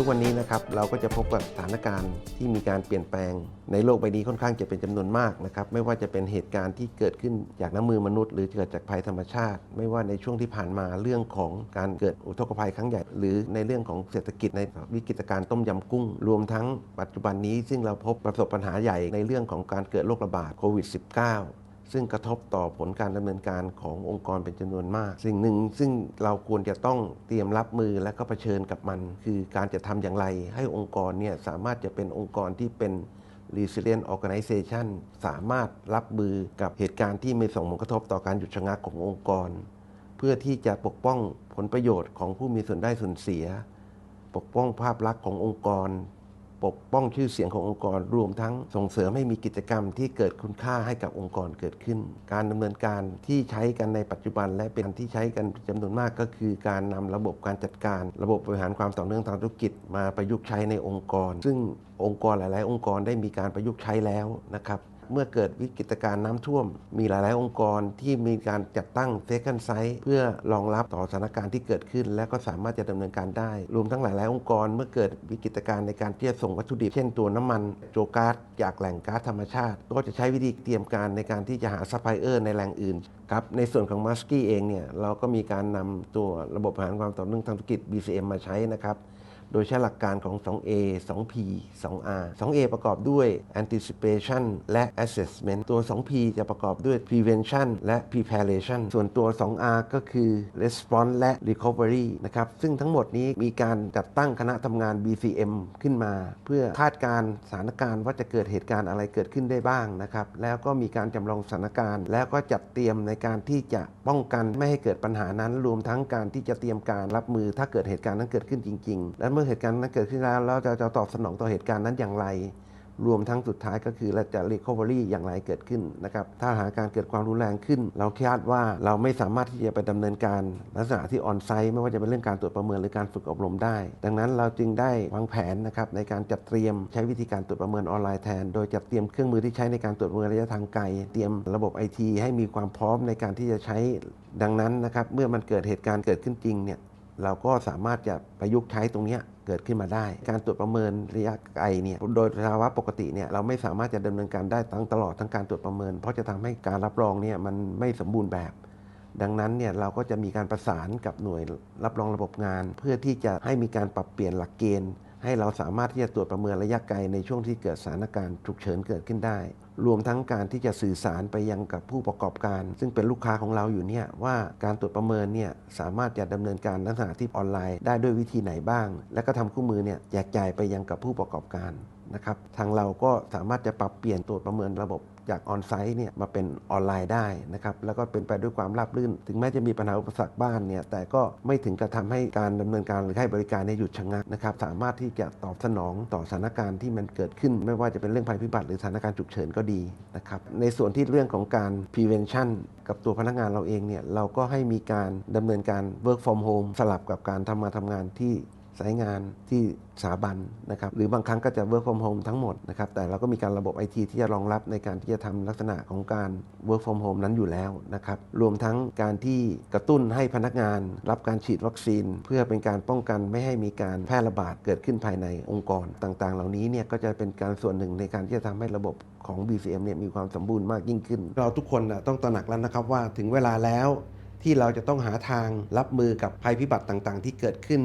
ทุกวันนี้นะครับเราก็จะพบกับสถานการณ์ที่มีการเปลี่ยนแปลง ในโลกใบนี้ค่อนข้างจะเป็นจำนวนมากนะครับไม่ว่าจะเป็นเหตุการณ์ที่เกิดขึ้นจากน้ำมือมนุษย์ หรือเกิดจากภัยธรรมชาติ ไม่ว่าในช่วงที่ผ่านมาเรื่องของการเกิดอุทกภัยครั้งใหญ่ หรือในเรื่องของเศรษฐกิจในวิกฤตการณ์ต้มยำกุ้ง รวมทั้งปัจจุบันนี้ซึ่งเราพบประสบปัญหาใหญ่ในเรื่องของการเกิดโรคระบาดโควิด -19 ซึ่งกระทบต่อผลการดำเนินการขององค์กรเป็นจำนวนมาก สิ่งหนึ่งซึ่งเราควรจะต้องเตรียมรับมือและก็เผชิญกับมัน คือการจะทำอย่างไร ให้องค์กรเนี่ยสามารถจะเป็นองค์กรที่เป็น resilient organization สามารถรับมือกับเหตุการณ์ที่ไม่ส่งผลกระทบต่อการหยุดชะงักขององค์กร เพื่อที่จะปกป้องผลประโยชน์ของผู้มีส่วนได้ส่วนเสีย ปกป้องภาพลักษณ์ขององค์กร ปกป้องชื่อเสียงขององค์กรรวมทั้งส่งเสริมให้มีกิจกรรมที่เกิดคุณค่าให้กับองค์กรเกิดขึ้น การดำเนินการที่ใช้กันในปัจจุบัน และเป็นที่ใช้กันจำนวนมากก็คือ การนำระบบการจัดการ ระบบบริหารความต่อเนื่องทางธุรกิจมาประยุกต์ใช้ในองค์กร ซึ่งองค์กรหลาย ๆ องค์กรได้มีการประยุกต์ใช้แล้วนะครับ เมื่อเกิดวิกฤตการณ์น้ำท่วม มีหลาย ๆ องค์กรที่มีการจัดตั้งเซคันไซต์เพื่อรองรับต่อสถานการณ์ที่เกิดขึ้น และก็สามารถจะดำเนินการได้ รวมทั้งหลาย ๆ องค์กรเมื่อเกิดวิกฤตการณ์ในการที่จะส่งวัตถุดิบ เช่นตัวน้ำมันโจก๊าซจากแหล่งก๊าซธรรมชาติ ก็จะใช้วิธีเตรียมการในการที่จะหาซัพพลายเออร์ในแหล่งอื่นครับในส่วนของมัสกี้เองเนี่ยเราก็มีการนำตัวระบบอาหารความต่อเนื่องทางธุรกิจ BCM มาใช้นะครับ โดยใช้หลักการของ 2A 2P 2R 2A ประกอบด้วย anticipation และ assessment ตัว 2P จะประกอบด้วย prevention และ preparation ส่วนตัว 2R ก็คือ response และ recovery นะครับ ซึ่งทั้งหมดนี้มีการจัดตั้งคณะทำงาน BCM ขึ้นมา เพื่อคาดการณ์สถานการณ์ว่าจะเกิดเหตุการณ์อะไรเกิดขึ้นได้บ้างนะครับ แล้วก็มีการจำลองสถานการณ์ แล้วก็จัดเตรียมในการที่จะป้องกันไม่ให้เกิดปัญหานั้น รวมทั้งการที่จะเตรียมการรับมือถ้าเกิดเหตุการณ์นั้นเกิดขึ้นจริง ๆ และเมื่อเหตุการณ์นั้นเกิดขึ้นแล้วเราจะจะตอบสนองต่อเหตุการณ์นั้นอย่างไร รวมทั้งสุดท้ายก็คือเราจะ recovery อย่างไรเกิดขึ้นนะครับ ถ้าหากการเกิดความรุนแรงขึ้น เราคาดว่าเราไม่สามารถที่จะไปดำเนินการลักษณะที่ออนไซต์ไม่ว่าจะเป็นเรื่องการตรวจประเมินหรือการฝึกอบรมได้ ดังนั้นเราจึงได้วางแผนนะครับในการจัดเตรียมใช้วิธีการตรวจประเมินออนไลน์แทน โดยจัดเตรียมเครื่องมือที่ใช้ในการตรวจประเมินระยะทางไกล เตรียมระบบไอทีให้มีความพร้อมในการที่จะใช้ดังนั้นนะครับเมื่อมันเกิดเหตุการณ์เกิดขึ้นจริงเนี่ย เราก็สามารถจะประยุกต์ใช้ตรงนี้เกิดขึ้นมาได้ การตรวจประเมินระยะไกลเนี่ยโดยภาวะปกติเนี่ยเราไม่สามารถจะดำเนินการได้ทั้งตลอดทั้งการตรวจประเมิน เพราะจะทำให้การรับรองเนี่ยมันไม่สมบูรณ์แบบ ดังนั้นเนี่ยเราก็จะมีการประสานกับหน่วยรับรองระบบงาน เพื่อที่จะให้มีการปรับเปลี่ยนหลักเกณฑ์ ให้เราสามารถที่จะตรวจประเมินระยะไกลในช่วงที่เกิดสถานการณ์ฉุกเฉินเกิดขึ้นได้ รวมทั้งการที่จะสื่อสารไปยังกับผู้ประกอบการ ซึ่งเป็นลูกค้าของเราอยู่เนี่ยว่าการตรวจประเมินเนี่ยสามารถจะดำเนินการลักษณะที่ออนไลน์ได้ด้วยวิธีไหนบ้าง และก็ทำคู่มือเนี่ยแจกจ่ายไปยังกับผู้ประกอบการนะครับทางเราก็สามารถจะปรับเปลี่ยนตรวจประเมินระบบ จากออนไซต์เนี่ยมาเป็นออนไลน์ได้นะครับแล้วก็เป็นไปด้วยความราบรื่น ถึงแม้จะมีปัญหาอุปสรรคบ้างเนี่ยแต่ก็ไม่ถึงกระทำให้การดำเนินการหรือให้บริการในหยุดชะงักนะครับสามารถที่จะตอบสนองต่อสถานการณ์ที่มันเกิดขึ้น ไม่ว่าจะเป็นเรื่องภัยพิบัติหรือสถานการณ์ฉุกเฉินก็ดีนะครับในส่วนที่เรื่องของการ prevention กับตัวพนักงานเราเองเนี่ยเราก็ให้มีการดำเนินการ work from home สลับกับการทำมาทำงานที่ สายงานที่สถาบันนะครับหรือบางครั้งก็จะ work from home ทั้งหมดนะครับแต่เราก็มีการระบบไอทีที่จะรองรับในการที่จะทำลักษณะของการ work from home นั้นอยู่แล้วนะครับรวมทั้งการที่กระตุ้นให้พนักงาน รับการฉีดวัคซีน เพื่อเป็นการป้องกันไม่ให้มีการแพร่ระบาดเกิดขึ้นภายในองค์กรต่างๆ เหล่านี้เนี่ยก็จะเป็นการส่วนหนึ่งในการที่จะทำให้ระบบของ BCM เนี่ยมีความสมบูรณ์มากยิ่งขึ้น เราทุกคนนะต้องตระหนักแล้วนะครับว่าถึงเวลาแล้วที่เราจะต้องหาทางรับมือกับภัยพิบัติต่างๆ ที่เกิดขึ้น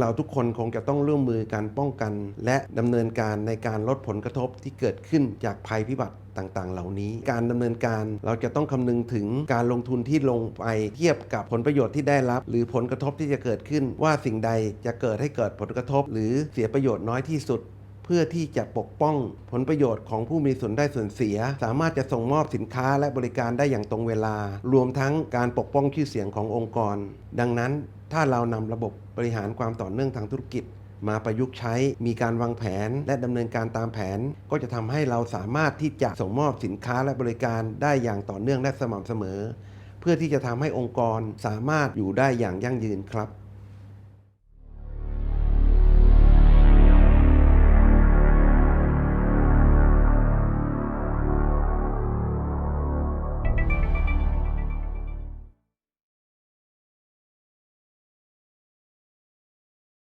เราทุกคนคงจะต้องร่วมมือการป้องกัน และดำเนินการในการลดผลกระทบที่เกิดขึ้นจากภัยพิบัติต่างๆ เหล่านี้ การดำเนินการเราจะต้องคำนึงถึงการลงทุนที่ลงไปเทียบกับผลประโยชน์ที่ได้รับ หรือผลกระทบที่จะเกิดขึ้น ว่าสิ่งใดจะเกิดให้เกิดผลกระทบ หรือเสียประโยชน์น้อยที่สุดเพื่อที่จะปกป้องผลประโยชน์ของผู้มีส่วนได้ส่วนเสีย สามารถจะส่งมอบสินค้าและบริการได้อย่างตรงเวลา รวมทั้งการปกป้องชื่อเสียงขององค์กร ดังนั้น ถ้าเรานำระบบบริหารความต่อเนื่องทางธุรกิจ มาประยุกต์ใช้มีการวางแผนและดำเนินการตามแผน ก็จะทำให้เราสามารถที่จะส่งมอบสินค้าและบริการได้อย่างต่อเนื่องและสม่ำเสมอ เพื่อที่จะทำให้องค์กรสามารถอยู่ได้อย่างยั่งยืนครับ